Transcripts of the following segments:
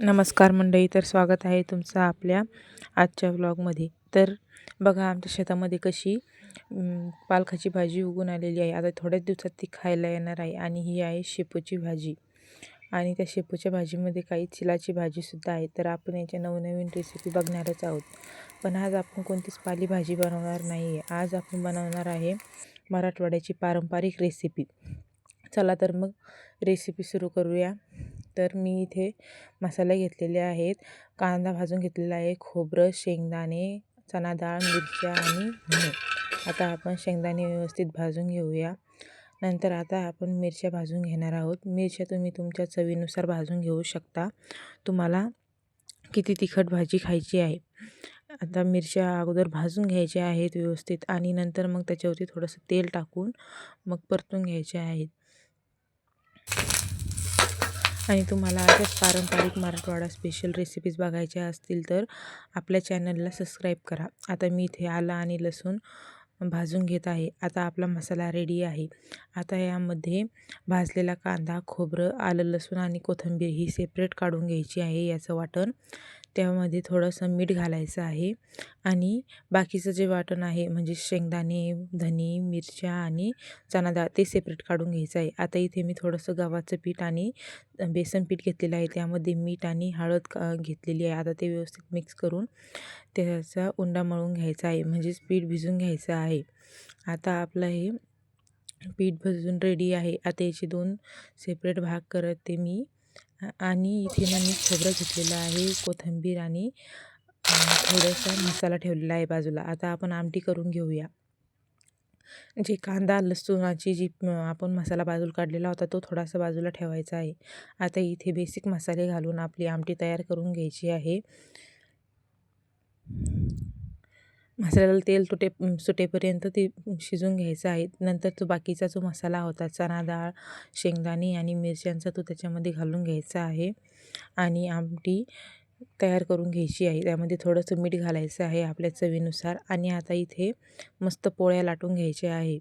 नमस्कार मंडळी तर स्वागत आहे तुमचं आपल्या आजच्या व्लॉगमध्ये तर बघा आमच्या शेतामध्ये कशी पालखाची पालकाची भाजी उगून आलेली आहे. आता थोड्याच दिवसात ती खायला येणार आहे आणि ही आहे शेपूची भाजी. आणि त्या शेपूच्या भाजीमध्ये काही चिलाची भाजीसुद्धा आहे. तर आपण याच्या नवनवीन रेसिपी बघणारच आहोत. पण आज आपण कोणतीच पालेभाजी बनवणार नाही आहे. आज आपण बनवणार आहे मराठवाड्याची पारंपरिक रेसिपी चला तर मग रेसिपी सुरू करूया. तर मी इथे मसाले घेतलेले आहेत. कांदा भाजून घेतलेला आहे खोबरं शेंगदाणे चणा डाळ मिरच्या आणि धणे आता आपण शेंगदाणे व्यवस्थित भाजून घेऊया. नंतर आता आपण मिरच्या भाजून घेणार आहोत. मिरच्या तुम्ही तुमच्या चवीनुसार भाजून घेऊ शकता. तुम्हाला किती तिखट भाजी खायची आहे. आता मिरच्या अगोदर भाजून घ्यायच्या आहेत व्यवस्थित आणि नंतर मग त्याच्यावरती थोडंसं तेल टाकून मग परतून घ्यायचे आहेत. आणि तुम्हाला अशाच पारंपरिक मराठवाडा स्पेशल रेसिपीज बघायच्या असतील तर आपल्या चॅनलला सबस्क्राईब करा. आता मी इथे आलं आणि लसूण भाजून घेत आहे. आता आपला मसाला रेडी आहे. आता यामध्ये भाजलेला कांदा खोबरं आलं लसूण आणि कोथिंबीर ही सेपरेट काढून घ्यायची आहे. याचं वाटण त्यामध्ये थोडंसं मीठ घालायचं आहे आणि बाकीचं जे वाटण आहे म्हणजे शेंगदाणे धने मिरच्या आणि चणा डाळ ते सेपरेट काढून घ्यायचं आहे. आता इथे मी थोडंसं गव्हाचं पीठ आणि बेसन पीठ घेतलेलं आहे. त्यामध्ये मीठ आणि हळद घेतलेली आहे. आता ते व्यवस्थित मिक्स करून त्याचा उंडा मळून घ्यायचा आहे. म्हणजेच पीठ भिजून घ्यायचं आहे. आता आपलं हे पीठ भजून रेडी आहे. आता याचे दोन सेपरेट भाग करत ते मी आणि इथे ना मी खोबरं घेतलेलं आहे कोथिंबीर आणि थोडासा मसाला ठेवलेला आहे बाजूला. आता आपण आमटी करून घेऊया. जे कांदा लसूणाची जी आपण मसाला बाजूला काढलेला होता तो थोडासा बाजूला ठेवायचा आहे. आता इथे बेसिक मसाले घालून आपली आमटी तयार करून घ्यायची आहे. मसाल्याला तेल तुटे सुटेपर्यंत ते शिजून घ्यायचं आहे. नंतर तो बाकीचा जो मसाला होता चणा डाळ शेंगदाणे आणि मिरच्यांचा तो त्याच्यामध्ये घालून घ्यायचा आहे आणि आमटी तयार करून घ्यायची आहे. त्यामध्ये थोडंसं मीठ घालायचं आहे आपल्या चवीनुसार आणि आता इथे मस्त पोळ्या लाटून घ्यायच्या आहे.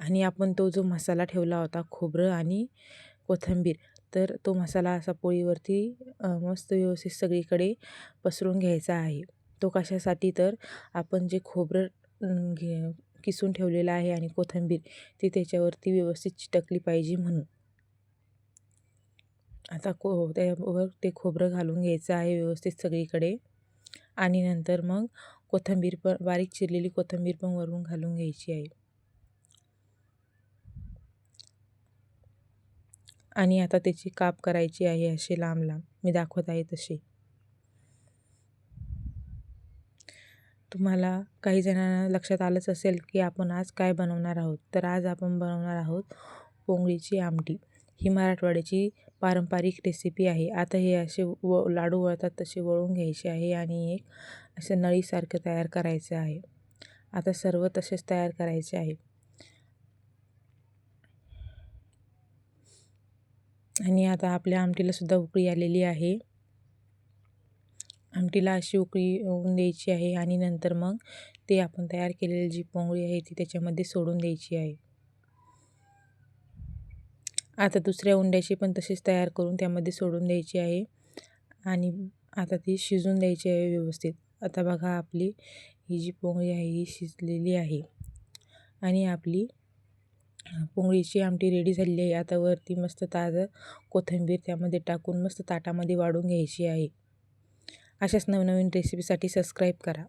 आणि आपण तो जो मसाला ठेवला होता खोबरं आणि कोथिंबीर तर तो मसाला असा पोळीवरती मस्त व्यवस्थित सगळीकडे पसरून घ्यायचा आहे. तो कशासाठी तर आपण जे खोबरं घे किसून ठेवलेलं आहे आणि कोथिंबीर ती त्याच्यावरती व्यवस्थित चिटकली पाहिजे म्हणून. आता को त्यावर ते खोबरं घालून घ्यायचं आहे व्यवस्थित सगळीकडे. आणि नंतर मग कोथिंबीर पण बारीक चिरलेली कोथिंबीर पण वरून घालून घ्यायची आहे. आणि आता त्याची काप करायची आहे असे लांब लांब. मी दाखवत आहे तसे तुम्हाला काही जणांना लक्षात आलंच असेल की आपण आज काय बनवणार आहोत. तर आज आपण बनवणार आहोत पोंगळीची आमटी. ही मराठवाड्याची पारंपरिक रेसिपी आहे. आता हे असे व लाडू वळतात तसे वळून घ्यायचे आहे आणि एक असं नळीसारखं तयार करायचं आहे. आता सर्व तसेच तयार करायचे आहे. आणि आता आपल्या आमटीलासुद्धा उकळी आलेली आहे. आमटीला अशी उकळी येऊन द्यायची आहे आणि नंतर मग ते आपण तयार केलेली जी पोंगळी आहे ती त्याच्यामध्ये सोडून द्यायची आहे. आता दुसऱ्या उंड्याची पण तशीच तयार करून त्यामध्ये सोडून द्यायची आहे आणि आता ती शिजून द्यायची आहे व्यवस्थित. आता बघा आपली ही जी पोंगळी आहे ही शिजलेली आहे आणि आपली पोंगळीची आमटी रेडी झालेली आहे. आता वरती मस्त ताजं कोथिंबीर त्यामध्ये टाकून मस्त ताटामध्ये वाढून घ्यायची आहे. अशाच नवनवीन रेसिपीसाठी सबस्क्राईब करा.